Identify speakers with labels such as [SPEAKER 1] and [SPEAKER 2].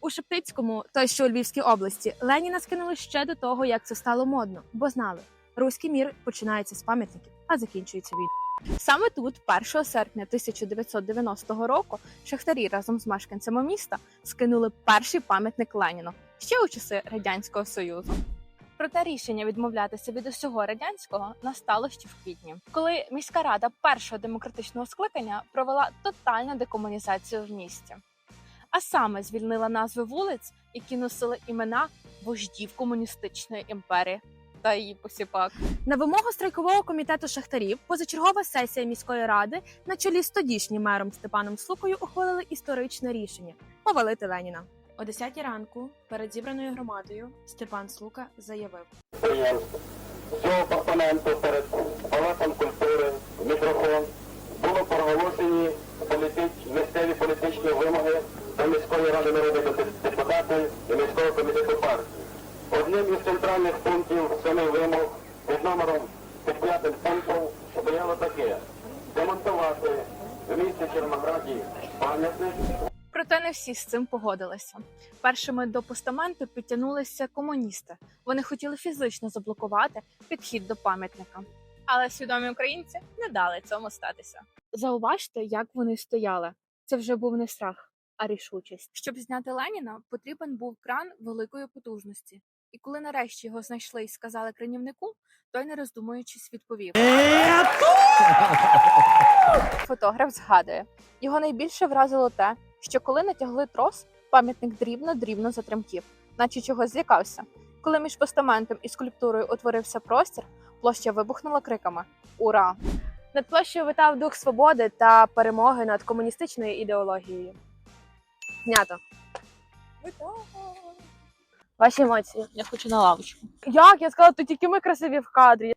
[SPEAKER 1] У Шептицькому, той що у Львівській області, Леніна скинули ще до того, як це стало модно, бо знали, руський мір починається з пам'ятників, а закінчується війна. Саме тут, 1 серпня 1990 року, шахтарі разом з мешканцями міста скинули перший пам'ятник Леніну ще у часи радянського союзу. Проте рішення відмовлятися від усього радянського настало ще в квітні, коли міська рада першого демократичного скликання провела тотальну декомунізацію в місті, а саме звільнила назви вулиць, які носили імена вождів комуністичної імперії та її посіпак. На вимогу страйкового комітету шахтарів позачергова сесія міської ради на чолі з тодішнім мером Степаном Слукою ухвалили історичне рішення повалити Леніна. О 10 ранку перед зібраною громадою Степан Слука заявив.
[SPEAKER 2] підприємств цього апартаменту перед міської ради народних депутатів і міського комітету партії. Одним із центральних пунктів самих вимог під номером під п'ятим пунктом стояло таке демонтувати в місті Чернограді пам'ятник
[SPEAKER 1] Проте не всі з цим погодилися. Першими до постаменту підтягнулися комуністи. Вони хотіли фізично заблокувати підхід до пам'ятника. Але свідомі українці не дали цьому статися. Зауважте, як вони стояли. Це вже був не страх, а рішучість. Щоб зняти Леніна, потрібен був кран великої потужності. І коли нарешті його знайшли і сказали кранівнику, той, не роздумуючись, відповів. Фотограф згадує, його найбільше вразило те, що коли натягли трос, пам'ятник дрібно-дрібно затремтів, наче чогось злякався. Коли між постаментом і скульптурою утворився простір, площа вибухнула криками Ура! Над площею витав дух свободи та перемоги над комуністичною ідеологією. Знято. Ваші емоції.
[SPEAKER 3] Я хочу на лавочку.
[SPEAKER 1] Як? Я сказала, тут тільки ми красиві в кадрі.